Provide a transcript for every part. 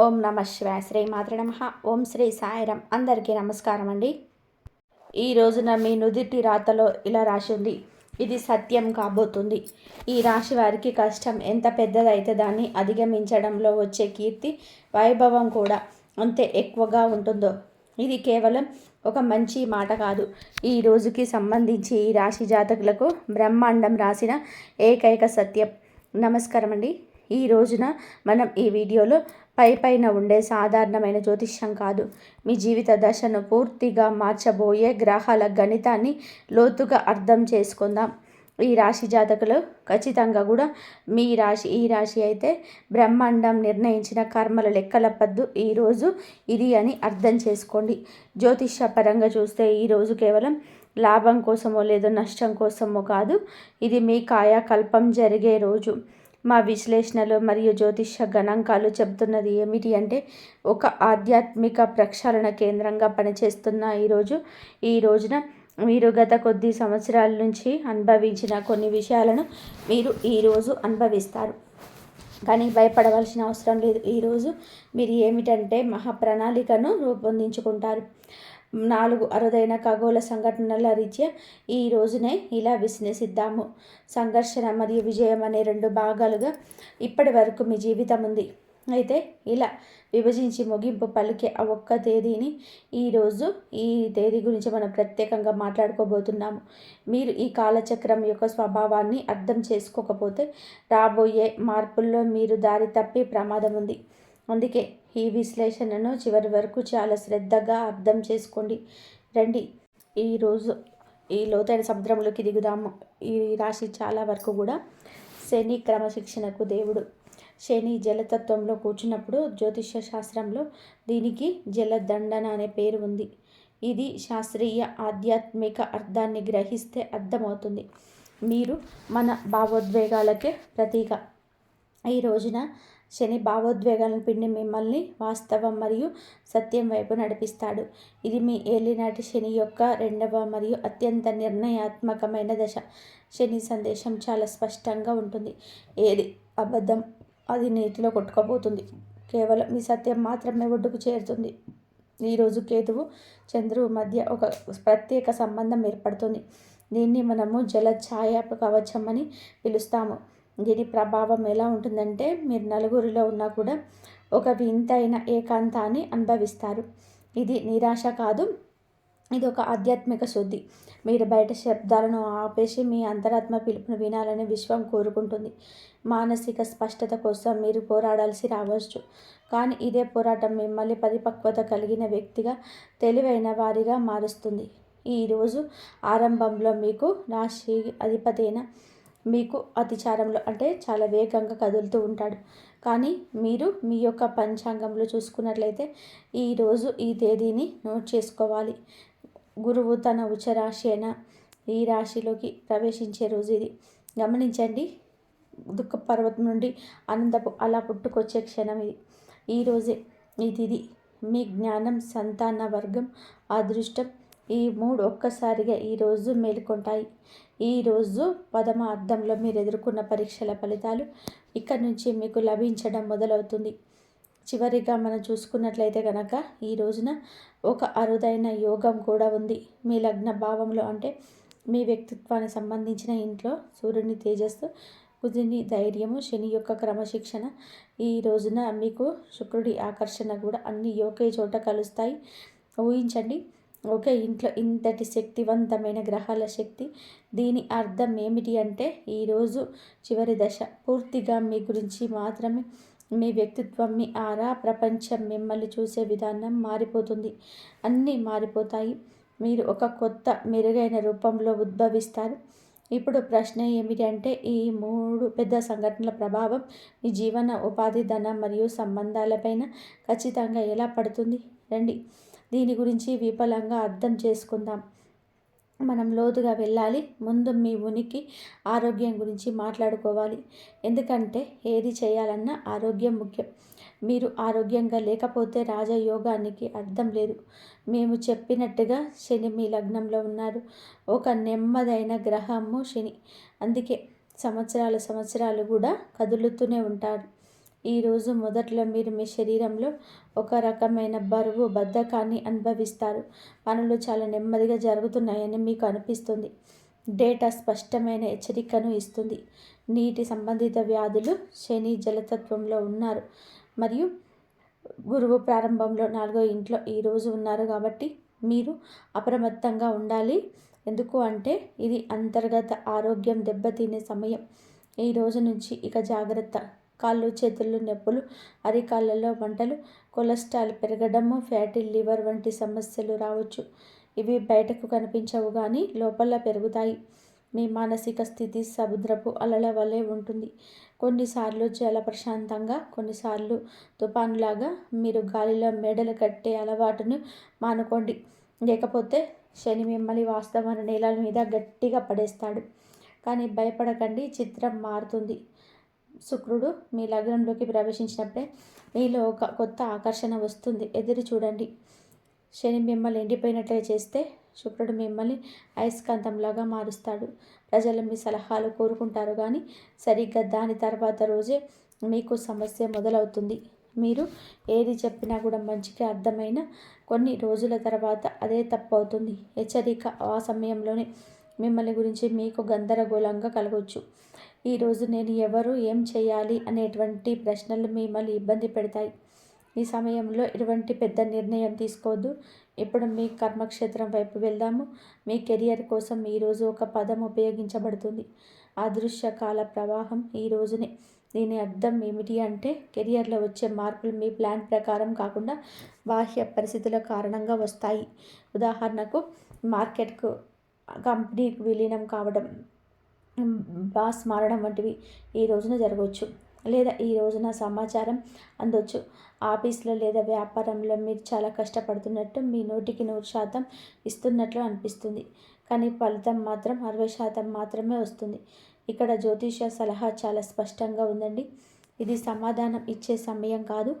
ఓం నమ శివాయ శ్రీ మాతృ నమ. ఓం శ్రీ సాయిరం. అందరికీ నమస్కారం అండి ఈ రోజున మీ నుదిటి రాతలో ఇలా రాసి ఉంది. ఇది సత్యం కాబోతుంది. ఈ రాశి వారికి కష్టం ఎంత పెద్దదైతే దాన్ని అధిగమించడంలో వచ్చే కీర్తి వైభవం కూడా అంతే ఎక్కువగా ఉంటుందో. ఇది కేవలం ఒక మంచి మాట కాదు. ఈ రోజుకి సంబంధించి ఈ రాశి జాతకులకు బ్రహ్మాండం రాసిన ఏకైక సత్యం. నమస్కారం అండి ఈ రోజున మనం ఈ వీడియోలో పై పైన ఉండే సాధారణమైన జ్యోతిష్యం కాదు. మీ జీవిత దశను పూర్తిగా మార్చబోయే గ్రహాల గణితాన్ని లోతుగా అర్థం చేసుకుందాం. ఈ రాశి జాతకులు ఖచ్చితంగా కూడా మీ రాశి ఈ రాశి అయితే బ్రహ్మాండం నిర్ణయించిన కర్మల లెక్కల పద్దు ఈరోజు ఇది అని అర్థం చేసుకోండి. జ్యోతిష పరంగా చూస్తే ఈరోజు కేవలం లాభం కోసమో లేదో నష్టం కోసమో కాదు. ఇది మీ కాయాకల్పం జరిగే రోజు. మా విశ్లేషణలు మరియు జ్యోతిష గణాంకాలు చెబుతున్నది ఏమిటి అంటే ఒక ఆధ్యాత్మిక ప్రక్షాళన కేంద్రంగా పనిచేస్తున్న ఈరోజు ఈ రోజున మీరు గత కొద్ది సంవత్సరాల నుంచి అనుభవించిన కొన్ని విషయాలను మీరు ఈరోజు అనుభవిస్తారు. కానీ భయపడవలసిన అవసరం లేదు. ఈరోజు మీరు ఏమిటంటే మహాప్రణాళికను రూపొందించుకుంటారు. నాలుగు అరుదైన ఖగోళ సంఘటనల రీత్యా ఈ రోజునే ఇలా విశ్లేషిద్దాము. సంఘర్షణ మరియు విజయం అనే రెండు భాగాలుగా ఇప్పటి వరకు మీ జీవితం ఉంది. అయితే ఇలా విభజించి ముగింపు పలికే ఆ ఒక్క తేదీని ఈరోజు ఈ తేదీ గురించి మనం ప్రత్యేకంగా మాట్లాడుకోబోతున్నాము. మీరు ఈ కాలచక్రం యొక్క స్వభావాన్ని అర్థం చేసుకోకపోతే రాబోయే మార్పుల్లో మీరు దారి తప్పే ప్రమాదం ఉంది. అందుకే ఈ విశ్లేషణను చివరి వరకు చాలా శ్రద్ధగా అర్థం చేసుకోండి. రండి. ఈరోజు ఈ లోతైన సముద్రంలోకి దిగుదాము. ఈ రాశి చాలా వరకు కూడా శని క్రమశిక్షణకు దేవుడు. శని జలతత్వంలో కూర్చున్నప్పుడు జ్యోతిష శాస్త్రంలో దీనికి జలదండన అనే పేరు ఉంది. ఇది శాస్త్రీయ ఆధ్యాత్మిక అర్థాన్ని గ్రహిస్తే అర్థమవుతుంది. మీరు మన భావోద్వేగాలకే ప్రతీక. ఈ రోజున శని భావోద్వేగాలను పిండి మిమ్మల్ని వాస్తవం మరియు సత్యం వైపు నడిపిస్తాడు. ఇది మీ ఏలినాటి శని యొక్క రెండవ మరియు అత్యంత నిర్ణయాత్మకమైన దశ. శని సందేశం చాలా స్పష్టంగా ఉంటుంది. ఏది అబద్ధం అది నీటిలో కొట్టుకోబోతుంది కేవలం మీ సత్యం మాత్రమే ఒడ్డుకు చేరుతుంది. ఈరోజు కేతువు చంద్రువు మధ్య ఒక ప్రత్యేక సంబంధం ఏర్పడుతుంది. దీన్ని మనము జల ఛాయ కవచం అని పిలుస్తాము. దీని ప్రభావం ఎలా ఉంటుందంటే మీరు నలుగురిలో ఉన్నా కూడా ఒక వింతైన ఏకాంతాన్ని అనుభవిస్తారు. ఇది నిరాశ కాదు ఇది ఒక ఆధ్యాత్మిక శుద్ధి. మీరు బయట శబ్దాలను ఆపేసి మీ అంతరాత్మ పిలుపును వినాలని విశ్వం కోరుకుంటుంది. మానసిక స్పష్టత కోసం మీరు పోరాడాల్సి రావచ్చు. కానీ ఇదే పోరాటం మిమ్మల్ని పరిపక్వత కలిగిన వ్యక్తిగా తెలివైన వారిగా మారుస్తుంది. ఈరోజు ఆరంభంలో మీకు రాశి అధిపతైన మీకు అతిచారంలో అంటే చాలా వేగంగా కదులుతూ ఉంటాడు. కానీ మీరు మీ యొక్క పంచాంగంలో చూసుకున్నట్లయితే ఈరోజు ఈ తేదీని నోట్ చేసుకోవాలి. గురువు తన ఉచ్చరాశి అయిన ఈ రాశిలోకి ప్రవేశించే రోజు ఇది. గమనించండి దుఃఖ పర్వతం నుండి ఆనందపు అలా పుట్టుకొచ్చే క్షణం ఇది. ఈరోజే ఇది ఇది మీ జ్ఞానం సంతాన వర్గం అదృష్టం ఈ మూడు ఒక్కసారిగా ఈరోజు మేలుకొంటాయి. ఈరోజు పదమ అర్థంలో మీరు ఎదుర్కొన్న పరీక్షల ఫలితాలు ఇక్కడ నుంచి మీకు లభించడం మొదలవుతుంది. చివరిగా మనం చూసుకున్నట్లయితే కనుక ఈ రోజున ఒక అరుదైన యోగం కూడా ఉంది. మీ లగ్న భావంలో అంటే మీ వ్యక్తిత్వానికి సంబంధించిన ఇంట్లో సూర్యుని తేజస్సు కుదిని ధైర్యము శని యొక్క క్రమశిక్షణ. ఈ రోజున మీకు శుక్రుడి ఆకర్షణ కూడా అన్ని ఒకే చోట కలుస్తాయి. ఊహించండి ఒకే ఇంట్లో ఇంతటి శక్తివంతమైన గ్రహాల శక్తి దీని అర్థం ఏమిటి అంటే ఈరోజు చివరి దశ. పూర్తిగా మీ గురించి మాత్రమే మీ వ్యక్తిత్వం మీ ఆరా ప్రపంచం మిమ్మల్ని చూసే విధానం మారిపోతుంది. అన్నీ మారిపోతాయి. మీరు ఒక కొత్త మెరుగైన రూపంలో ఉద్భవిస్తారు. ఇప్పుడు ప్రశ్న ఏమిటి అంటే ఈ మూడు పెద్ద సంఘటనల ప్రభావం మీ జీవన ఉపాధి ధనం మరియు సంబంధాలపైన ఖచ్చితంగా ఎలా పడుతుంది? రండి. దీని గురించి విఫలంగా అర్థం చేసుకుందాం. మనం లోతుగా వెళ్ళాలి. ముందు మీ ఉనికి ఆరోగ్యం గురించి మాట్లాడుకోవాలి. ఎందుకంటే ఏది చేయాలన్నా ఆరోగ్యం ముఖ్యం. మీరు ఆరోగ్యంగా లేకపోతే రాజయోగానికి అర్థం లేదు. మేము చెప్పినట్టుగా శని మీ లగ్నంలో ఉన్నారు. ఒక నెమ్మదైన గ్రహము శని. అందుకే సంవత్సరాలు సంవత్సరాలు కూడా కదులుతూనే ఉంటారు. ఈరోజు మొదట్లో మీరు మీ శరీరంలో ఒక రకమైన బరువు బద్ధకాన్ని అనుభవిస్తారు. పనులు చాలా నెమ్మదిగా జరుగుతున్నాయని మీకు అనిపిస్తుంది. డేటా స్పష్టమైన హెచ్చరికను ఇస్తుంది. నీటి సంబంధిత వ్యాధులు శని జలతత్వంలో ఉన్నారు. మరియు గురువు ప్రారంభంలో నాలుగో ఇంట్లో ఈరోజు ఉన్నారు కాబట్టి మీరు అప్రమత్తంగా ఉండాలి. ఎందుకు అంటే ఇది అంతర్గత ఆరోగ్యం దెబ్బతినే సమయం. ఈ రోజు నుంచి ఇక జాగ్రత్త. కాళ్ళు చేతులు నొప్పులు అరికాళ్ళలో మంటలు కొలెస్ట్రాల్ పెరగడము ఫ్యాటీ లివర్ వంటి సమస్యలు రావచ్చు. ఇవి బయటకు కనిపించవు కానీ లోపల పెరుగుతాయి. మీ మానసిక స్థితి సముద్రపు అలల వలె ఉంటుంది. కొన్నిసార్లు చాలా ప్రశాంతంగా కొన్నిసార్లు తుఫాన్లాగా మీరు గాలిలో మెడలు కట్టే అలవాటును మానుకోండి. లేకపోతే శని మిమ్మల్ని వాస్తవ నేలల మీద గట్టిగా పడేస్తాడు. కానీ భయపడకండి చిత్రం మారుతుంది. శుక్రుడు మీ లగ్నంలోకి ప్రవేశించినప్పుడే మీలో ఒక కొత్త ఆకర్షణ వస్తుంది. ఎదురు చూడండి. శని మిమ్మల్ని ఎండిపోయినట్లే చేస్తే శుక్రుడు మిమ్మల్ని అయస్కాంతంలాగా మారుస్తాడు. ప్రజలు మీ సలహాలు కోరుకుంటారు కానీ సరిగ్గా దాని తర్వాత రోజే మీకు సమస్య మొదలవుతుంది. మీరు ఏది చెప్పినా కూడా మంచిగా అర్థమైన కొన్ని రోజుల తర్వాత అదే తప్పు అవుతుంది. హెచ్చరిక ఆ సమయంలోనే మిమ్మల్ని గురించి మీకు గందరగోళంగా కలగవచ్చు ఈరోజు నేను ఎవరు ఏం చేయాలి అనేటువంటి ప్రశ్నలు మిమ్మల్ని ఇబ్బంది పెడతాయి. ఈ సమయంలో ఎటువంటి పెద్ద నిర్ణయం తీసుకోవద్దు. ఇప్పుడు మీ కర్మక్షేత్రం వైపు వెళ్దాము. మీ కెరియర్ కోసం ఈరోజు ఒక పదం ఉపయోగించబడుతుంది. అదృశ్య కాల ప్రవాహం ఈ రోజునే. దీని అర్థం ఏమిటి అంటే కెరియర్లో వచ్చే మార్పులు మీ ప్లాన్ ప్రకారం కాకుండా బాహ్య పరిస్థితుల కారణంగా వస్తాయి. ఉదాహరణకు మార్కెట్కు కంపెనీకి విలీనం కావడం బాస్ మారడం వంటివి ఈ రోజున జరగవచ్చు. లేదా ఈ రోజున సమాచారం అందొచ్చు. ఆఫీస్లో లేదా వ్యాపారంలో మీరు చాలా కష్టపడుతున్నట్టు మీ నూటికి నూరు శాతం ఇస్తున్నట్లు అనిపిస్తుంది. కానీ ఫలితం మాత్రం అరవై శాతం మాత్రమే వస్తుంది. ఇక్కడ జ్యోతిష సలహా చాలా స్పష్టంగా ఉందండి. ఇది సమాధానం ఇచ్చే సమయం కాదు.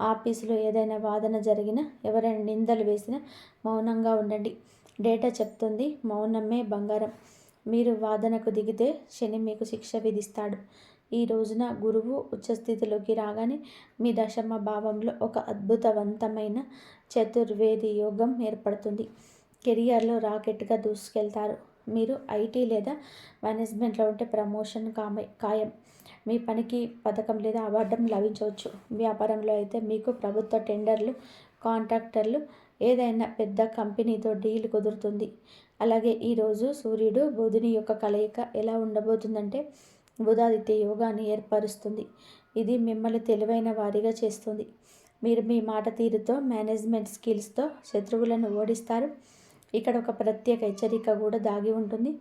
ఆఫీసులో ఏదైనా వాదన జరిగినా ఎవరైనా నిందలు వేసినా మౌనంగా ఉండండి. డేటా చెప్తుంది మౌనమే బంగారం. మీరు వాదనకు దిగితే శని మీకు శిక్ష విధిస్తాడు. ఈ రోజున గురువు ఉచ్చస్థితిలోకి రాగానే మీ దశమ భావంలో ఒక అద్భుతవంతమైన చతుర్వేది యోగం ఏర్పడుతుంది. కెరియర్లో రాకెట్గా దూసుకెళ్తారు. మీరు ఐటీ లేదా మేనేజ్మెంట్లో ఉంటే ప్రమోషన్ కామ ఖాయం. మీ పనికి పథకం లేదా అవార్డం లభించవచ్చు. వ్యాపారంలో అయితే మీకు ప్రభుత్వ టెండర్లు కాంట్రాక్టర్లు ఏదైనా పెద్ద కంపెనీతో డీల్ కుదురుతుంది. అలాగే ఈరోజు సూర్యుడు బుధుని యొక్క కలయిక ఎలా ఉండబోతుందంటే బుధాదిత్య యోగాన్ని ఏర్పరుస్తుంది. ఇది మిమ్మల్ని తెలివైన వారిగా చేస్తుంది. మీరు మీ మాట తీరుతో మేనేజ్మెంట్ స్కిల్స్తో శత్రువులను ఓడిస్తారు. ఇక్కడ ఒక ప్రత్యేక హెచ్చరిక కూడా దాగి ఉంటుంది.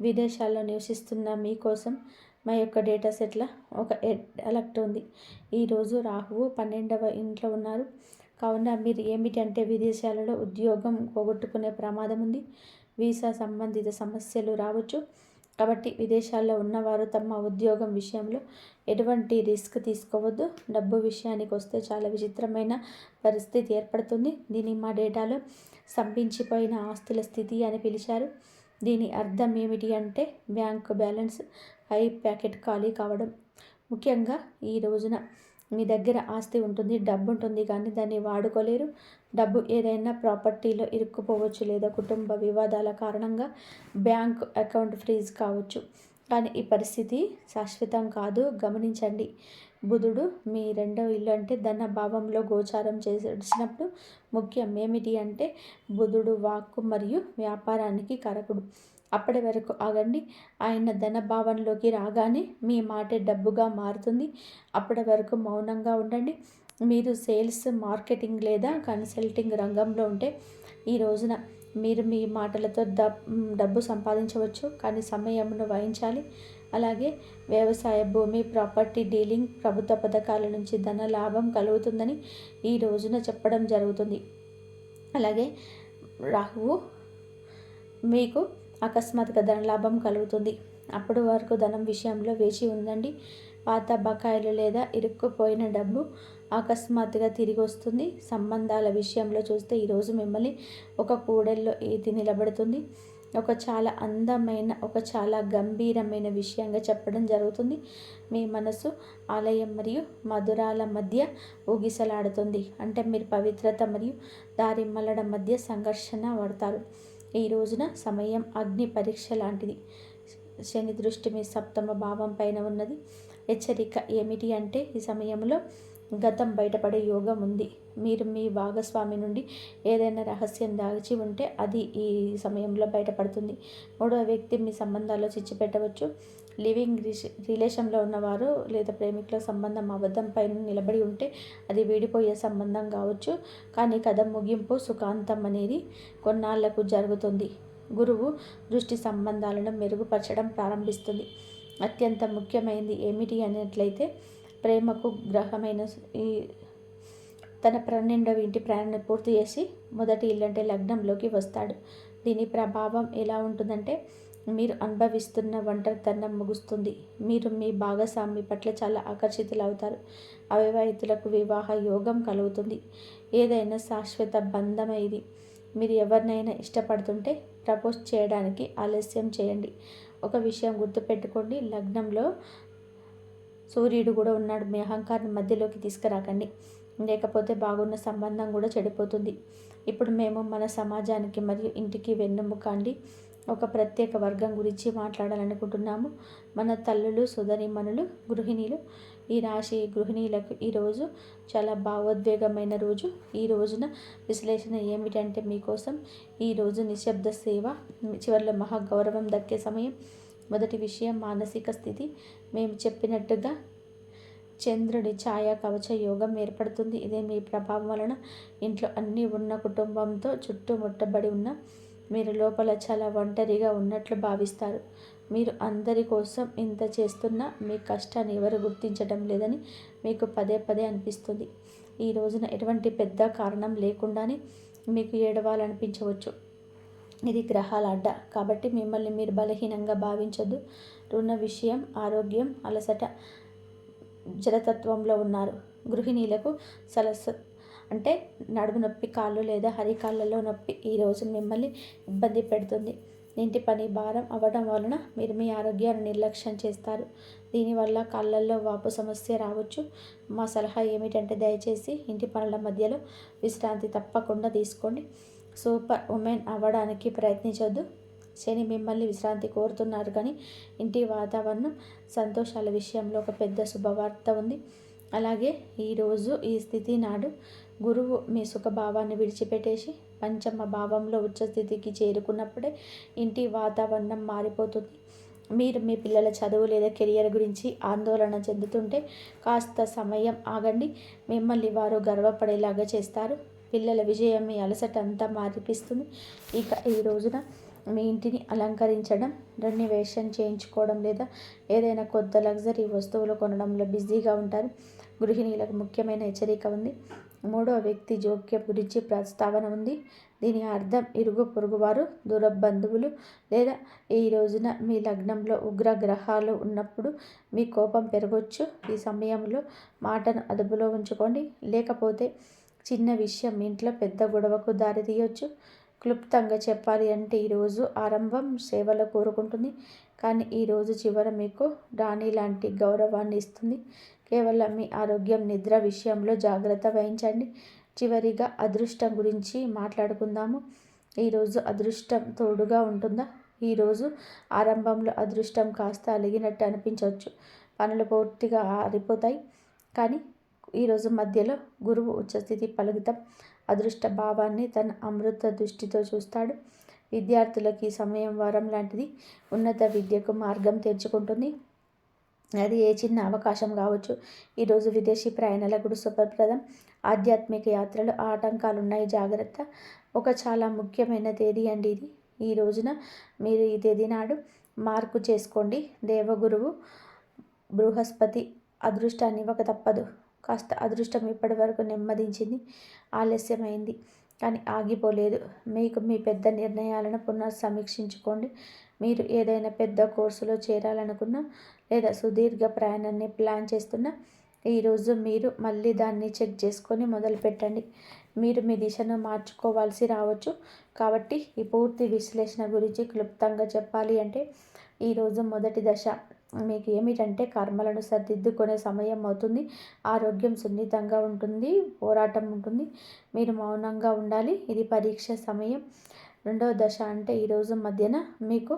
విదేశాల్లో నివసిస్తున్న మీకోసం మా యొక్క డేటా సెట్ల ఒక అలర్ట్ ఉంది. ఈరోజు రాహువు పన్నెండవ ఇంట్లో ఉన్నారు. కావున మీరు ఏమిటంటే విదేశాలలో ఉద్యోగం పోగొట్టుకునే ప్రమాదం ఉంది. వీసా సంబంధిత సమస్యలు రావచ్చు. కాబట్టి విదేశాల్లో ఉన్నవారు తమ ఉద్యోగం విషయంలో ఎటువంటి రిస్క్ తీసుకోవద్దు. డబ్బు విషయానికి వస్తే చాలా విచిత్రమైన పరిస్థితి ఏర్పడుతుంది. దీన్ని మా డేటాలో స్తంభించిపోయిన ఆస్తుల స్థితి అని పిలిచారు. దీని అర్థం ఏమిటి అంటే బ్యాంక్ బ్యాలెన్స్ హై ప్యాకెట్ ఖాళీ కావడం. ముఖ్యంగా ఈ రోజున మీ దగ్గర ఆస్తి ఉంటుంది డబ్బు ఉంటుంది కానీ దాన్ని వాడుకోలేరు. డబ్బు ఏదైనా ప్రాపర్టీలో ఇరుక్కుపోవచ్చు లేదా కుటుంబ వివాదాల కారణంగా బ్యాంక్ అకౌంట్ ఫ్రీజ్ కావచ్చు. కానీ ఈ పరిస్థితి శాశ్వతం కాదు. గమనించండి బుధుడు మీ రెండవ ఇల్లు అంటే ధన భావంలో గోచారం చేసినప్పుడు ముఖ్యం ఏమిటి అంటే బుధుడు వాక్కు మరియు వ్యాపారానికి కరకుడు. అప్పటి వరకు ఆగండి. ఆయన ధన భావనలోకి రాగానే మీ మాటే డబ్బుగా మారుతుంది. అప్పటి వరకు మౌనంగా ఉండండి. మీరు సేల్స్ మార్కెటింగ్ లేదా కన్సల్టింగ్ రంగంలో ఉంటే ఈ రోజున మీరు మీ మాటలతో డబ్బు సంపాదించవచ్చు. కానీ సమయమును వహించాలి. అలాగే వ్యవసాయ భూమి ప్రాపర్టీ డీలింగ్ ప్రభుత్వ పథకాల నుంచి ధన లాభం కలుగుతుందని ఈ రోజున చెప్పడం జరుగుతుంది. అలాగే రాహువు మీకు అకస్మాత్తుగా ధనలాభం కలుగుతుంది. అప్పటి వరకు ధనం విషయంలో వేచి ఉందండి పాత బకాయిలు లేదా ఇరుక్కుపోయిన డబ్బు అకస్మాత్తుగా తిరిగి వస్తుంది. సంబంధాల విషయంలో చూస్తే ఈరోజు మిమ్మల్ని ఒక కూడెల్లో ఏది నిలబడుతుంది. ఒక చాలా అందమైన ఒక చాలా గంభీరమైన విషయంగా చెప్పడం జరుగుతుంది. మీ మనసు ఆలయం మరియు మధురాల మధ్య ఊగిసలాడుతుంది. అంటే మీరు పవిత్రత మరియు దారి మల్లడం మధ్య సంఘర్షణ పడతారు. ఈ రోజున సమయం అగ్ని పరీక్ష లాంటిది. శని దృష్టి మీ సప్తమ భావం పైన ఉన్నది. హెచ్చరిక ఏమిటి అంటే ఈ సమయంలో గతం బయటపడే యోగం ఉంది. మీరు మీ భాగస్వామి నుండి ఏదైనా రహస్యం దాచి ఉంటే అది ఈ సమయంలో బయటపడుతుంది. మూడవ వ్యక్తి మీ సంబంధాల్లో చిచ్చిపెట్టవచ్చు లివింగ్ రిలేషన్లో ఉన్నవారు లేదా ప్రేమికుల సంబంధం అబద్ధం పైన నిలబడి ఉంటే అది వీడిపోయే సంబంధం కావచ్చు. కానీ కథ ముగింపు సుఖాంతం అనేది కొన్నాళ్ళకు జరుగుతుంది. గురువు దృష్టి సంబంధాలను మెరుగుపరచడం ప్రారంభిస్తుంది. అత్యంత ముఖ్యమైనది ఏమిటి అనేట్లయితే ప్రేమకు గ్రహమైన ఈ తన పన్నెండవ ఇంటి ప్రయాణాన్ని పూర్తి చేసి మొదటి ఇల్లంటే లగ్నంలోకి వస్తాడు. దీని ప్రభావం ఎలా ఉంటుందంటే మీరు అనుభవిస్తున్న ఒంటరితనం ముగుస్తుంది. మీరు మీ భాగస్వామి పట్ల చాలా ఆకర్షితులు అవుతారు అవివాహితులకు వివాహ యోగం కలుగుతుంది. ఏదైనా శాశ్వత బంధం ఇది. మీరు ఎవరినైనా ఇష్టపడుతుంటే ప్రపోజ్ చేయడానికి ఆలస్యం చేయండి. ఒక విషయం గుర్తుపెట్టుకోండి. లగ్నంలో సూర్యుడు కూడా ఉన్నాడు. మీ అహంకారం మధ్యలోకి తీసుకురాకండి. లేకపోతే బాగున్న సంబంధం కూడా చెడిపోతుంది. ఇప్పుడు మేము మన సమాజానికి మరియు ఇంటికి వెన్నుముక అండి. ఒక ప్రత్యేక వర్గం గురించి మాట్లాడాలనుకుంటున్నాము. మన తల్లులు సోదరిమణులు గృహిణీలు. ఈ రాశి గృహిణీలకు ఈరోజు చాలా భావోద్వేగమైన రోజు. ఈ రోజున విశ్లేషణ ఏమిటంటే మీకోసం ఈరోజు నిశ్శబ్ద సేవ చివరిలో మహాగౌరవం దక్కే సమయం. మొదటి విషయం మానసిక స్థితి. మేము చెప్పినట్టుగా చంద్రుడి ఛాయ కవచ యోగం ఏర్పడుతుంది. ఇదే మీ ప్రభావం వలన ఇంట్లో అన్నీ ఉన్న కుటుంబంతో చుట్టుముట్టబడి ఉన్న మీరు లోపల చాలా ఒంటరిగా ఉన్నట్లు భావిస్తారు. మీరు అందరి కోసం ఇంత చేస్తున్నా మీ కష్టాన్ని ఎవరు గుర్తించడం లేదని మీకు పదే పదే అనిపిస్తుంది. ఈ రోజున ఎటువంటి పెద్ద కారణం లేకుండానే మీకు ఏడవాలనిపించవచ్చు. ఇది గ్రహాల అడ్డ. కాబట్టి మిమ్మల్ని మీరు బలహీనంగా భావించొద్దు. రుణ విషయం ఆరోగ్యం అలసట జలతత్వంలో ఉన్నారు. గృహిణీలకు సలస అంటే నడుము నొప్పి కాళ్ళు లేదా హరికాళ్ళలో నొప్పి ఈరోజు మిమ్మల్ని ఇబ్బంది పెడుతుంది. ఇంటి పని భారం అవ్వడం వలన మీరు మీ ఆరోగ్యాన్ని నిర్లక్ష్యం చేస్తారు. దీనివల్ల కాళ్ళల్లో వాపు సమస్య రావచ్చు. మా సలహా ఏమిటంటే దయచేసి ఇంటి పనుల మధ్యలో విశ్రాంతి తప్పకుండా తీసుకోండి. సూపర్ ఉమెన్ అవ్వడానికి ప్రయత్నించొద్దు. శని మిమ్మల్ని విశ్రాంతి కోరుతున్నారు కానీ ఇంటి వాతావరణం సంతోషాల విషయంలో ఒక పెద్ద శుభవార్త ఉంది. అలాగే ఈరోజు ఈ స్థితి నాడు గురువు మీ సుఖభావాన్ని విడిచిపెట్టేసి పంచమ భావంలో ఉచ్చస్థితికి చేరుకున్నప్పుడే ఇంటి వాతావరణం మారిపోతుంది. మీరు మీ పిల్లల చదువు లేదా కెరియర్ గురించి ఆందోళన చెందుతుంటే కాస్త సమయం ఆగండి. మిమ్మల్ని వారు గర్వపడేలాగా చేస్తారు. పిల్లల విజయం మీ అలసట అంతా మారిపిస్తుంది. ఇక ఈ రోజున మీ ఇంటిని అలంకరించడం రెన్యువేషన్ చేయించుకోవడం లేదా ఏదైనా కొత్త లగ్జరీ వస్తువులు కొనడంలో బిజీగా ఉంటారు. గృహిణీలకు ముఖ్యమైన హెచ్చరిక ఉంది. మూడో వ్యక్తి జోక్యం గురించి ప్రస్తావన ఉంది. దీని అర్థం ఇరుగు పొరుగువారు దూర బంధువులు లేదా ఈ రోజున మీ లగ్నంలో ఉగ్ర గ్రహాలు ఉన్నప్పుడు మీ కోపం పెరగవచ్చు ఈ సమయంలో మాటను అదుపులో ఉంచుకోండి. లేకపోతే చిన్న విషయం ఇంట్లో పెద్ద గొడవకు దారి తీయొచ్చు క్లుప్తంగా చెప్పాలి అంటే ఈరోజు ఆరంభం సేవలు కోరుకుంటుంది. కానీ ఈరోజు చివర మీకు రాణి లాంటి గౌరవాన్ని ఇస్తుంది. కేవలం మీ ఆరోగ్యం నిద్ర విషయంలో జాగ్రత్త వహించండి. చివరిగా అదృష్టం గురించి మాట్లాడుకుందాము. ఈరోజు అదృష్టం తోడుగా ఉంటుందా? ఈరోజు ఆరంభంలో అదృష్టం కాస్త అలిగినట్టు అనిపించవచ్చు. పనులు పూర్తిగా ఆరిపోతాయి. కానీ ఈరోజు మధ్యలో గురువు ఉచ్చస్థితి పలుకుతాం. అదృష్ట భావాన్ని తన అమృత దృష్టితో చూస్తాడు. విద్యార్థులకి సమయం వారం లాంటిది ఉన్నత విద్యకు మార్గం తెరుచుకుంటుంది. అది ఏ చిన్న అవకాశం కావచ్చు. ఈరోజు విదేశీ ప్రయాణాల కూడా శుభప్రదం ఆధ్యాత్మిక యాత్రలు ఆటంకాలు ఉన్నాయి జాగ్రత్త. ఒక చాలా ముఖ్యమైన తేదీ అండి ఇది. ఈ రోజున మీరు ఈ తేదీ నాడు మార్పు చేసుకోండి. దేవగురువు బృహస్పతి అదృష్టాన్ని ఇవ్వక తప్పదు. కాస్త అదృష్టం ఇప్పటి వరకు నెమ్మదించింది. ఆలస్యమైంది. కానీ ఆగిపోలేదు. మీకు మీ పెద్ద నిర్ణయాలను పునఃసమీక్షించుకోండి. మీరు ఏదైనా పెద్ద కోర్సులో చేరాలనుకున్నా లేదా సుదీర్ఘ ప్రయాణాన్ని ప్లాన్ చేస్తున్నా ఈరోజు మీరు మళ్ళీ దాన్ని చెక్ చేసుకొని మొదలుపెట్టండి మీరు మీ దిశను మార్చుకోవాల్సి రావచ్చు. కాబట్టి ఈ పూర్తి విశ్లేషణ గురించి క్లుప్తంగా చెప్పాలి అంటే ఈరోజు మొదటి దశ. మీకు ఏమిటంటే కర్మలను సర్దిద్దుకునే సమయం అవుతుంది. ఆరోగ్యం సున్నితంగా ఉంటుంది. పోరాటం ఉంటుంది. మీరు మౌనంగా ఉండాలి. ఇది పరీక్ష సమయం. రెండవ దశ అంటే ఈరోజు మధ్యన మీకు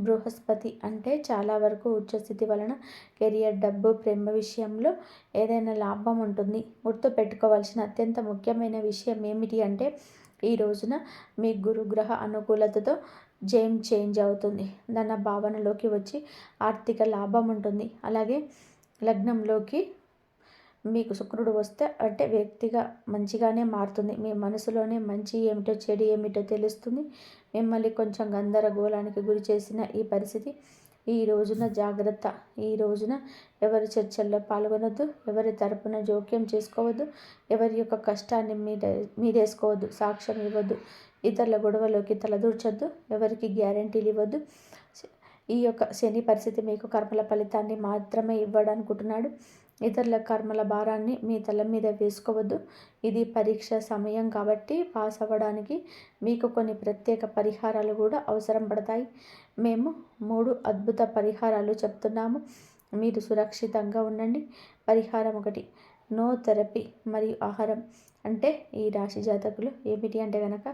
బృహస్పతి అంటే చాలా వరకు ఉచ్చస్థితి వలన కెరియర్ డబ్బు ప్రేమ విషయంలో ఏదైనా లాభం ఉంటుంది. గుర్తుపెట్టుకోవాల్సిన అత్యంత ముఖ్యమైన విషయం ఏమిటి అంటే ఈ రోజున మీ గురుగ్రహ అనుకూలతతో జేమ్ చేంజ్ అవుతుంది. ధన భావనలోకి వచ్చి ఆర్థిక లాభం ఉంటుంది. అలాగే లగ్నంలోకి మీకు శుక్రుడు వస్తే అంటే వ్యక్తిగా మంచిగానే మారుతుంది. మీ మనసులోనే మంచి ఏమిటో చెడు ఏమిటో తెలుస్తుంది. మిమ్మల్ని కొంచెం గందరగోళానికి గురి చేసిన ఈ పరిస్థితి ఈ రోజున జాగ్రత్త. ఈ రోజున ఎవరి చర్చల్లో పాల్గొనొద్దు. ఎవరి తరపున జోక్యం చేసుకోవద్దు. ఎవరి యొక్క కష్టాన్ని మీరే మీరేసుకోవద్దు. సాక్ష్యం ఇవ్వద్దు. ఇతరుల గొడవలోకి తలదూర్చొద్దు. ఎవరికి గ్యారంటీలు ఇవ్వద్దు ఈ యొక్క శని పరిస్థితి మీకు కర్మల ఫలితాన్ని మాత్రమే ఇవ్వడనుకుంటున్నాడు. ఇతరుల కర్మల భారాన్ని మీ తల మీద వేసుకోవద్దు. ఇది పరీక్ష సమయం కాబట్టి పాస్ అవ్వడానికి మీకు కొన్ని ప్రత్యేక పరిహారాలు కూడా అవసరం పడతాయి. మేము మూడు అద్భుత పరిహారాలు చెప్తున్నాము. మీరు సురక్షితంగా ఉండండి. పరిహారం ఒకటి నో థెరపీ మరియు ఆహారం. అంటే ఈ రాశి జాతకులు ఏమిటి అంటే కనుక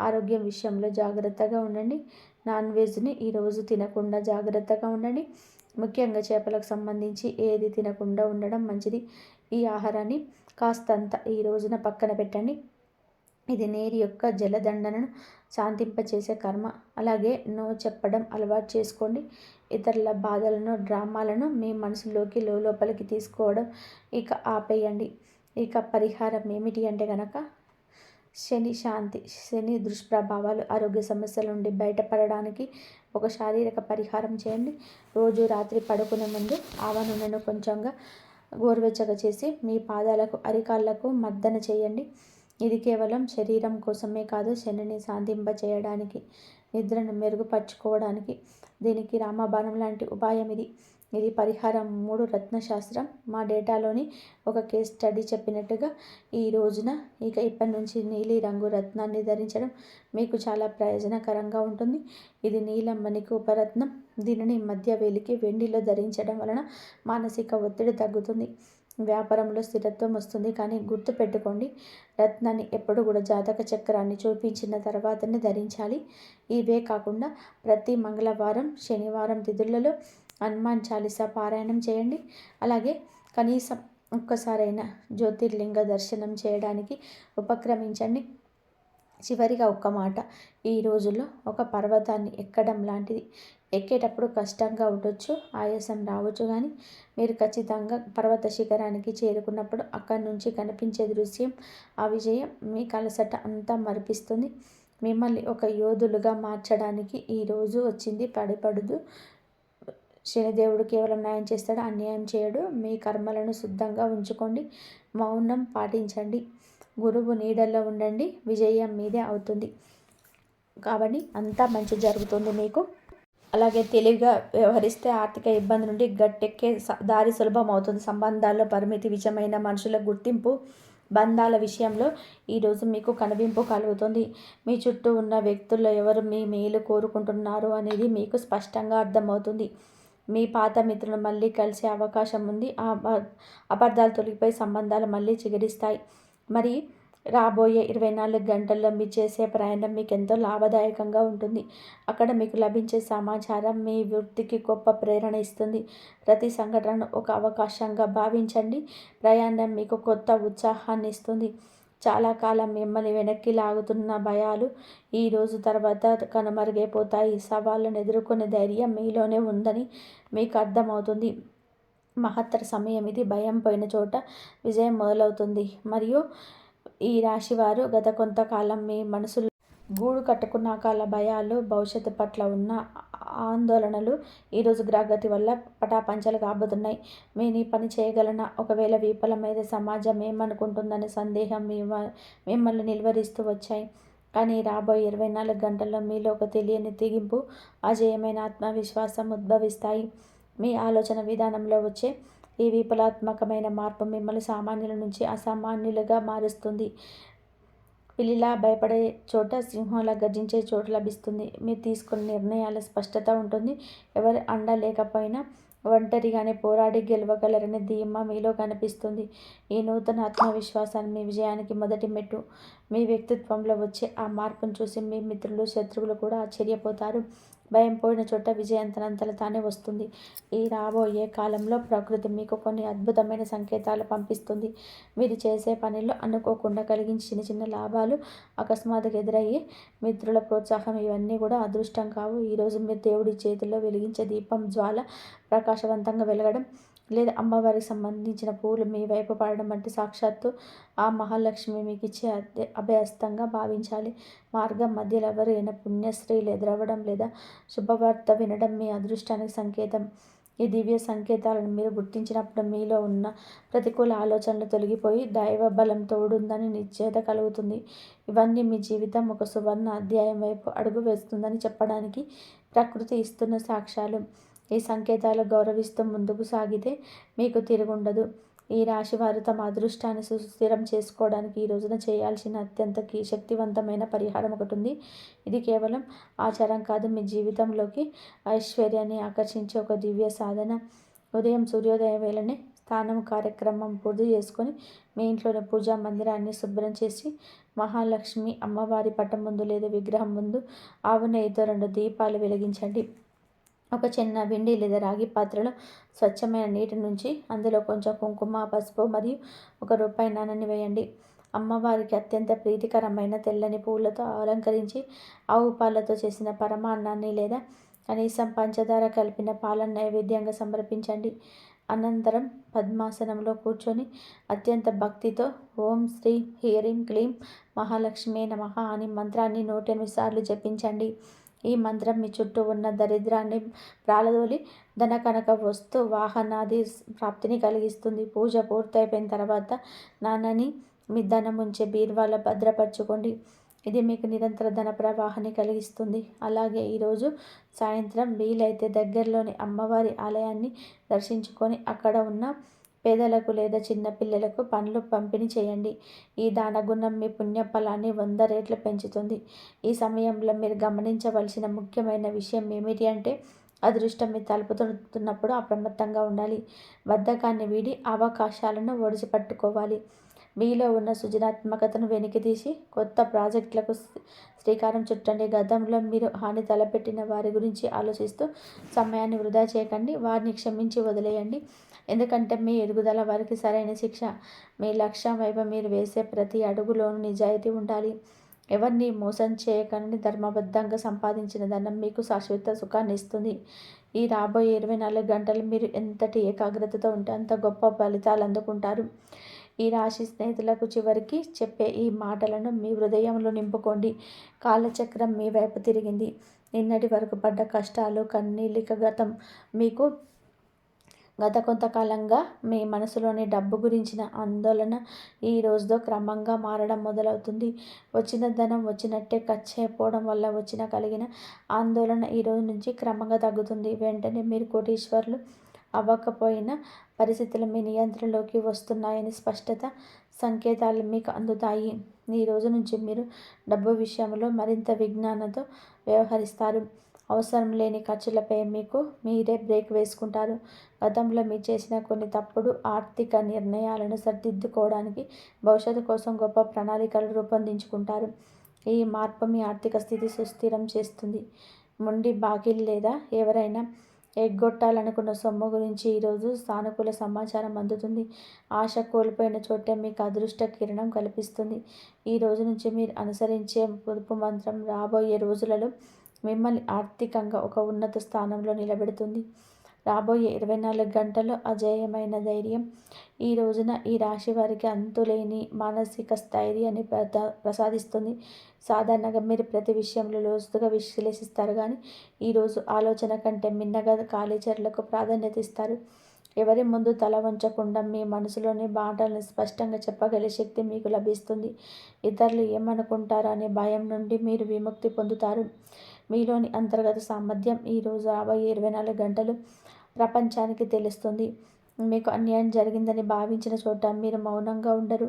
ఆరోగ్యం విషయంలో జాగ్రత్తగా ఉండండి. నాన్ వెజ్ని ఈరోజు తినకుండా జాగ్రత్తగా ఉండండి. ముఖ్యంగా చేపలకు సంబంధించి ఏది తినకుండా ఉండడం మంచిది. ఈ ఆహారాన్ని కాస్తంత ఈ రోజున పక్కన పెట్టండి. ఇది నేరి యొక్క జలదండనను శాంతింపచేసే కర్మ. అలాగే నో చెప్పడం అలవాటు చేసుకోండి. ఇతరుల బాధలను డ్రామాలను మీ మనసులోకి లోపలికి తీసుకోవడం ఇక ఆపేయండి. ఇక పరిహారం ఏమిటి అంటే కనుక శని శాంతి శని దుష్ప్రభావాలు ఆరోగ్య సమస్యల నుండి బయటపడడానికి ఒక శారీరక పరిహారం చేయండి. రోజు రాత్రి పడుకునే ముందు ఆవ నూనెను కొంచెంగా గోరువెచ్చగా చేసి మీ పాదాలకు అరికాళ్ళకు మర్దన చేయండి. ఇది కేవలం శరీరం కోసమే కాదు శనిని శాంతింప చేయడానికి నిద్రను మెరుగుపరుచుకోవడానికి. దీనికి రామబాణం లాంటి ఉపాయం ఇది. ఇది పరిహారం మూడు రత్నశాస్త్రం. మా డేటాలోని ఒక కేస్ స్టడీ చెప్పినట్టుగా ఈ రోజున ఇక ఇప్పటి నుంచి నీలి రంగు రత్నాన్ని ధరించడం మీకు చాలా ప్రయోజనకరంగా ఉంటుంది. ఇది నీలం మణికి ఉపరత్నం. దీనిని మధ్య వేలికి వెండిలో ధరించడం వలన మానసిక ఒత్తిడి తగ్గుతుంది. వ్యాపారంలో స్థిరత్వం వస్తుంది. కానీ గుర్తు పెట్టుకోండి రత్నాన్ని ఎప్పుడు కూడా జాతక చక్రాన్ని చూపించిన తర్వాతనే ధరించాలి. ఇవే కాకుండా ప్రతి మంగళవారం శనివారం తిథులలో హనుమాన్ చాలీసా పారాయణం చేయండి. అలాగే కనీసం ఒక్కసారైనా జ్యోతిర్లింగ దర్శనం చేయడానికి ఉపక్రమించండి. చివరిగా ఒక్క మాట. ఈ రోజుల్లో ఒక పర్వతాన్ని ఎక్కడం లాంటిది. ఎక్కేటప్పుడు కష్టంగా ఉండొచ్చు ఆయాసం రావచ్చు కానీ మీరు ఖచ్చితంగా పర్వత శిఖరానికి చేరుకున్నప్పుడు అక్కడి నుంచి కనిపించే దృశ్యం ఆ విజయం మీ కలసట అంతా మరిపిస్తుంది. మిమ్మల్ని ఒక యోధులుగా మార్చడానికి ఈరోజు వచ్చింది పడిపడుదు. శనిదేవుడు కేవలం న్యాయం చేస్తాడు అన్యాయం చేయడు. మీ కర్మలను శుద్ధంగా ఉంచుకోండి. మౌనం పాటించండి. గురువు నీడల్లో ఉండండి. విజయం మీదే అవుతుంది. కాబట్టి అంతా మంచి జరుగుతుంది మీకు. అలాగే తెలివిగా వ్యవహరిస్తే ఆర్థిక ఇబ్బంది నుండి గట్టెక్కే దారి సులభం అవుతుంది. సంబంధాల్లో పరిమితి విషయమైన మనుషుల గుర్తింపు బంధాల విషయంలో ఈరోజు మీకు కనువింపు కలుగుతుంది. మీ చుట్టూ ఉన్న వ్యక్తుల్లో ఎవరు మీ మేలు కోరుకుంటున్నారు అనేది మీకు స్పష్టంగా అర్థమవుతుంది. మీ పాత మిత్రులు మళ్ళీ కలిసే అవకాశం ఉంది. ఆ అబద్ధాలు తొలగిపోయి సంబంధాలు మళ్ళీ చిగురిస్తాయి. మరి రాబోయే ఇరవై నాలుగు గంటల్లో మీరు చేసే ప్రయాణం మీకు ఎంతో లాభదాయకంగా ఉంటుంది. అక్కడ మీకు లభించే సమాచారం మీ వృత్తికి గొప్ప ప్రేరణ ఇస్తుంది. ప్రతి సంఘటనను ఒక అవకాశంగా భావించండి. ప్రయాణం మీకు కొత్త ఉత్సాహాన్ని ఇస్తుంది. చాలా కాలం మిమ్మల్ని వెనక్కి లాగుతున్న భయాలు ఈ రోజు తర్వాత కనుమరుగైపోతాయి. సవాళ్ళను ఎదుర్కొనే ధైర్యం మీలోనే ఉందని మీకు అర్థమవుతుంది. మహత్తర సమయం ఇది. భయం పోయిన చోట విజయం మొదలవుతుంది. మరియు ఈ రాశివారు గత కొంతకాలం మీ మనసులో గూడు కట్టుకున్న కాల భయాలు భవిష్యత్తు పట్ల ఉన్న ఆందోళనలు ఈరోజు గ్రహగతి వల్ల పటాపంచలు కాబోతున్నాయి. మీ నీ పని చేయగలన ఒకవేళ విఫలమైన సమాజం ఏమనుకుంటుందనే సందేహం మిమ్మల్ని నిలువరిస్తూ వచ్చాయి. కానీ రాబోయే ఇరవై నాలుగు గంటల్లో మీలో ఒక తెలియని తెగింపు అజేయమైన ఆత్మవిశ్వాసం ఉద్భవిస్తాయి. మీ ఆలోచన విధానంలో వచ్చే ఈ విపులాత్మకమైన మార్పు మిమ్మల్ని సామాన్యుల నుంచి అసామాన్యులుగా మారుస్తుంది. పిల్లిలా భయపడే చోట సింహంలా గర్జించే చోటు లభిస్తుంది. మీరు తీసుకున్న నిర్ణయాల స్పష్టత ఉంటుంది. ఎవరి అండ లేకపోయినా ఒంటరిగానే పోరాడి గెలవగలరనే ధీమా మీలో కనిపిస్తుంది. ఈ నూతన ఆత్మవిశ్వాసాన్ని మీ విజయానికి మొదటి మెట్టు. మీ వ్యక్తిత్వంలో వచ్చే ఆ మార్పును చూసి మీ మిత్రులు శత్రువులు కూడా ఆశ్చర్యపోతారు. భయం పోయిన చోట విజయం తనంతల తానే వస్తుంది. ఈ రాబోయే కాలంలో ప్రకృతి మీకు కొన్ని అద్భుతమైన సంకేతాలు పంపిస్తుంది. మీరు చేసే పనిలో అనుకోకుండా కలిగించి చిన్న చిన్న లాభాలు అకస్మాత్తుగా ఎదురయ్యి మిత్రుల ప్రోత్సాహం ఇవన్నీ కూడా అదృష్టం కావు. ఈరోజు మీరు దేవుడి చేతిలో వెలిగించే దీపం జ్వాల ప్రకాశవంతంగా వెలగడం లేదా అమ్మవారికి సంబంధించిన పూలు మీ వైపు పడడం వంటి సాక్షాత్తు ఆ మహాలక్ష్మి మీకు ఇచ్చే అభ్యస్తంగా భావించాలి. మార్గం మధ్యలో ఎవరైనా పుణ్యశ్రీలు ఎదురవ్వడం లేదా శుభవార్త వినడం మీ అదృష్టానికి సంకేతం. ఈ దివ్య సంకేతాలను మీరు గుర్తించినప్పుడు మీలో ఉన్న ప్రతికూల ఆలోచనలు తొలగిపోయి దైవ బలం తోడుందని నిశ్చేత కలుగుతుంది. ఇవన్నీ మీ జీవితం ఒక సువర్ణ అధ్యాయం వైపు అడుగు వేస్తుందని చెప్పడానికి ప్రకృతి ఇస్తున్న సాక్ష్యాలు. ఈ సంకేతాలు గౌరవిస్తూ ముందుకు సాగితే మీకు తిరుగుండదు. ఈ రాశి వారు తమ అదృష్టాన్ని సుస్థిరం చేసుకోవడానికి ఈ రోజున చేయాల్సిన అత్యంత శక్తివంతమైన పరిహారం ఒకటి ఉంది. ఇది కేవలం ఆచారం కాదు మీ జీవితంలోకి ఐశ్వర్యాన్ని ఆకర్షించే ఒక దివ్య సాధన. ఉదయం సూర్యోదయం వేళనే స్థానం కార్యక్రమం పూర్తి చేసుకొని మీ ఇంట్లోని పూజా మందిరాన్ని శుభ్రం చేసి మహాలక్ష్మి అమ్మవారి పట్టం ముందు లేదా విగ్రహం ముందు ఆవు నెయ్యితో రెండు దీపాలు వెలిగించండి. ఒక చిన్న వెండి లేదా రాగి పాత్రలో స్వచ్ఛమైన నీటి నుంచి అందులో కొంచెం కుంకుమ పసుపు మరియు ఒక రూపాయి నాణాన్ని వేయండి. అమ్మవారికి అత్యంత ప్రీతికరమైన తెల్లని పూలతో అలంకరించి ఆవు పాలతో చేసిన పరమాన్నాన్ని లేదా కనీసం పంచదార కలిపిన పాలను నైవేద్యంగా సమర్పించండి. అనంతరం పద్మాసనంలో కూర్చొని అత్యంత భక్తితో ఓం శ్రీ హీరీం క్లీం మహాలక్ష్మి నమ అని మంత్రాన్ని నూట ఎనిమిది సార్లు జపించండి. ఈ మంత్రం మీ చుట్టూ ఉన్న దరిద్రాన్ని ప్రాలదోలి ధన కనక వస్తు వాహనాది ప్రాప్తిని కలిగిస్తుంది. పూజ పూర్తయిపోయిన తర్వాత నాన్నని మీ ధనం ఉంచే బీర్వాలో భద్రపరచుకోండి. ఇది మీకు నిరంతర ధన ప్రవాహాన్ని కలిగిస్తుంది. అలాగే ఈరోజు సాయంత్రం వీలైతే దగ్గరలోని అమ్మవారి ఆలయాన్ని దర్శించుకొని అక్కడ ఉన్న పేదలకు లేదా చిన్నపిల్లలకు పండ్లు పంపిణీ చేయండి. ఈ దానగుణం మీ పుణ్యఫలాన్ని వంద రేట్లు పెంచుతుంది. ఈ సమయంలో మీరు గమనించవలసిన ముఖ్యమైన విషయం ఏమిటి అంటే అదృష్టం మీ తలుపుతున్నప్పుడు అప్రమత్తంగా ఉండాలి. బద్ధకాన్ని వీడి అవకాశాలను ఒడిచిపట్టుకోవాలి మీలో ఉన్న సృజనాత్మకతను వెలికితీసి కొత్త ప్రాజెక్టులకు శ్రీకారం చుట్టండి. గతంలో మీరు హాని తలపెట్టిన వారి గురించి ఆలోచిస్తూ సమయాన్ని వృధా చేయకండి. వారిని క్షమించి వదిలేయండి. ఎందుకంటే మీ ఎదుగుదల వారికి సరైన శిక్ష. మీ లక్ష్యం వైపు మీరు వేసే ప్రతి అడుగులోనూ నిజాయితీ ఉండాలి. ఎవరిని మోసం చేయకండి. ధర్మబద్ధంగా సంపాదించిన ధనం మీకు శాశ్వత సుఖాన్ని ఇస్తుంది. ఈ రాబోయే ఇరవై నాలుగు గంటలు మీరు ఎంతటి ఏకాగ్రతతో ఉంటే అంత గొప్ప ఫలితాలు అందుకుంటారు. ఈ రాశి స్నేహితులకు చివరికి చెప్పే ఈ మాటలను మీ హృదయంలో నింపుకోండి. కాలచక్రం మీ వైపు తిరిగింది. నిన్నటి వరకు పడ్డ కష్టాలు కన్నీళ్ళిక గతం మీకు గత కొంతకాలంగా మీ మనసులోని డబ్బు గురించిన ఆందోళన ఈ రోజుతో క్రమంగా మారడం మొదలవుతుంది. వచ్చిన ధనం వచ్చినట్టే ఖర్చు అయిపోవడం వల్ల వచ్చిన కలిగిన ఆందోళన ఈ రోజు నుంచి క్రమంగా తగ్గుతుంది. వెంటనే మీరు కోటీశ్వర్లు అవ్వకపోయిన పరిస్థితులు మీ నియంత్రణలోకి వస్తున్నాయని స్పష్టత సంకేతాలు మీకు అందుతాయి. ఈ రోజు నుంచి మీరు డబ్బు విషయంలో మరింత విజ్ఞానంతో వ్యవహరిస్తారు. అవసరం లేని ఖర్చులపై మీకు మీరే బ్రేక్ వేసుకుంటారు. గతంలో మీరు చేసిన కొన్ని తప్పుడు ఆర్థిక నిర్ణయాలను సరిదిద్దుకోవడానికి భవిష్యత్తు కోసం గొప్ప ప్రణాళికలు రూపొందించుకుంటారు. ఈ మార్పు మీ ఆర్థిక స్థితి సుస్థిరం చేస్తుంది. మొండి బాకీలు లేదా ఎవరైనా ఎగ్గొట్టాలనుకున్న సొమ్ము గురించి ఈరోజు సానుకూల సమాచారం అందుతుంది. ఆశ కోల్పోయిన చోటే మీకు అదృష్ట కిరణం కల్పిస్తుంది. ఈ రోజు నుంచి మీరు అనుసరించే పొదుపు మంత్రం రాబోయే రోజులలో మిమ్మల్ని ఆర్థికంగా ఒక ఉన్నత స్థానంలో నిలబెడుతుంది. రాబోయే ఇరవై నాలుగు గంటల్లో అజేయమైన ధైర్యం ఈ రోజున ఈ రాశి వారికి అంతులేని మానసిక స్థైర్యాన్ని ప్రసాదిస్తుంది. సాధారణంగా మీరు ప్రతి విషయంలో లోతుగా విశ్లేషిస్తారు కానీ ఈరోజు ఆలోచన కంటే మిన్నగా కాళీచర్లకు ప్రాధాన్యత ఇస్తారు. ఎవరి ముందు తల వంచకుండా మీ మనసులోని బాటలను స్పష్టంగా చెప్పగలిగే శక్తి మీకు లభిస్తుంది. ఇతరులు ఏమనుకుంటారనే భయం నుండి మీరు విముక్తి పొందుతారు. మీలోని అంతర్గత సామర్థ్యం ఈరోజు రాబోయే ఇరవై నాలుగు గంటలు ప్రపంచానికి తెలుస్తుంది. మీకు అన్యాయం జరిగిందని భావించిన చోట మీరు మౌనంగా ఉండరు.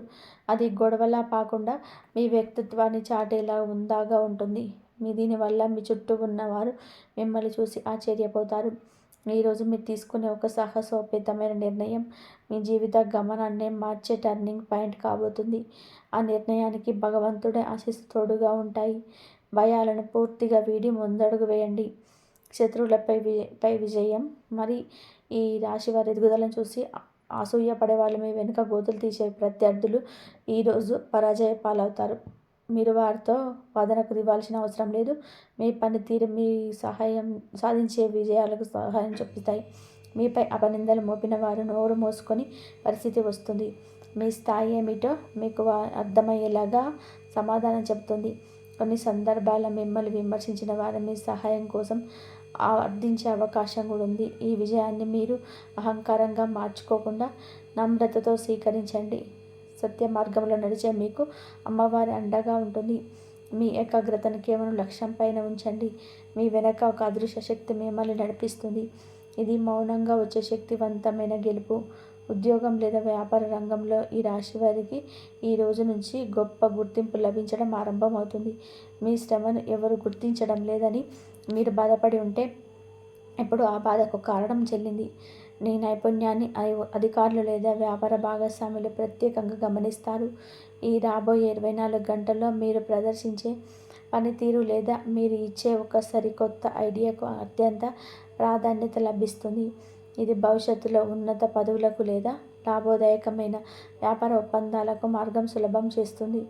అది గొడవలా కాకుండా మీ వ్యక్తిత్వాన్ని చాటేలా ఉందాగా ఉంటుంది. మీ దీనివల్ల మీ చుట్టూ ఉన్నవారు మిమ్మల్ని చూసి ఆశ్చర్యపోతారు. ఈరోజు మీరు తీసుకునే ఒక సాహసోపేతమైన నిర్ణయం మీ జీవిత గమనాన్ని మార్చే టర్నింగ్ పాయింట్ కాబోతుంది. ఆ నిర్ణయానికి భగవంతుడే ఆశీస్సు తోడుగా ఉంటాయి. భయాలను పూర్తిగా వీడి ముందడుగు వేయండి. శత్రువులపై పై విజయం. మరి ఈ రాశి వారి ఎదుగుదలను చూసి అసూయ పడే వాళ్ళు మీ వెనుక గోతులు తీసే ప్రత్యర్థులు ఈరోజు పరాజయ పాలవుతారు. మీరు వారితో వాదనకు ఇవ్వాల్సిన అవసరం లేదు. మీ పనితీరు మీ సహాయం సాధించే విజయాలకు సహాయం చూపుతాయి మీపై అపనిందలు మోపిన వారు నోరు మోసుకొని పరిస్థితి వస్తుంది. మీ స్థాయి ఏమిటో మీకు అర్థమయ్యేలాగా సమాధానం చెబుతుంది. కొన్ని సందర్భాల మిమ్మల్ని విమర్శించిన వారు మీ సహాయం కోసం అర్థించే అవకాశం కూడా ఉంది. ఈ విజయాన్ని మీరు అహంకారంగా మార్చుకోకుండా నమ్రతతో స్వీకరించండి. సత్య మార్గంలో నడిచే మీకు అమ్మవారి అండగా ఉంటుంది. మీ ఏకాగ్రతను కేవలం లక్ష్యం పైన ఉంచండి. మీ వెనక ఒక అదృశ్య శక్తి మిమ్మల్ని నడిపిస్తుంది. ఇది మౌనంగా వచ్చే శక్తివంతమైన గెలుపు. ఉద్యోగం లేదా వ్యాపార రంగంలో ఈ రాశి వారికి ఈ రోజు నుంచి గొప్ప గుర్తింపు లభించడం ఆరంభమవుతుంది. మీ శ్రమను ఎవరు గుర్తించడం లేదని మీరు బాధపడి ఉంటే ఇప్పుడు ఆ బాధకు కారణం చెల్లింది. నీ నైపుణ్యాన్ని అధికారులు లేదా వ్యాపార భాగస్వాములు ప్రత్యేకంగా గమనిస్తారు. ఈ రాబోయే ఇరవై నాలుగు గంటల్లో మీరు ప్రదర్శించే పనితీరు లేదా మీరు ఇచ్చే ఒక సరికొత్త ఐడియాకు అత్యంత ప్రాధాన్యత లభిస్తుంది. ఇది భవిష్యత్తులో ఉన్నత పదవులకు లేదా లాభోదాయకమైన వ్యాపార ఒప్పందాలకు మార్గం సులభం చేస్తుంది.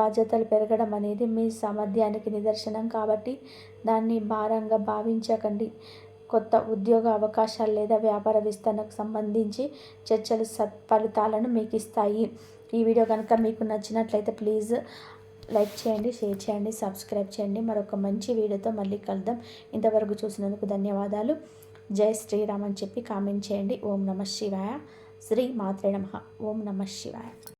బాధ్యతలు పెరగడం అనేది మీ సామర్థ్యానికి నిదర్శనం కాబట్టి దాన్ని భారంగా భావించకండి. కొత్త ఉద్యోగ అవకాశాలు లేదా వ్యాపార విస్తరణకు సంబంధించి చర్చలు సత్ఫలితాలను మీకు ఇస్తాయి. ఈ వీడియో కనుక మీకు నచ్చినట్లయితే ప్లీజ్ లైక్ చేయండి షేర్ చేయండి సబ్స్క్రైబ్ చేయండి. మరొక మంచి వీడియోతో మళ్ళీ కలుద్దాం. ఇంతవరకు చూసినందుకు ధన్యవాదాలు. జై శ్రీరామ్ అని చెప్పి కామెంట్ చేయండి. ఓం నమ శివాయ. శ్రీ మాత్రే నమ. ఓం నమ శివాయ.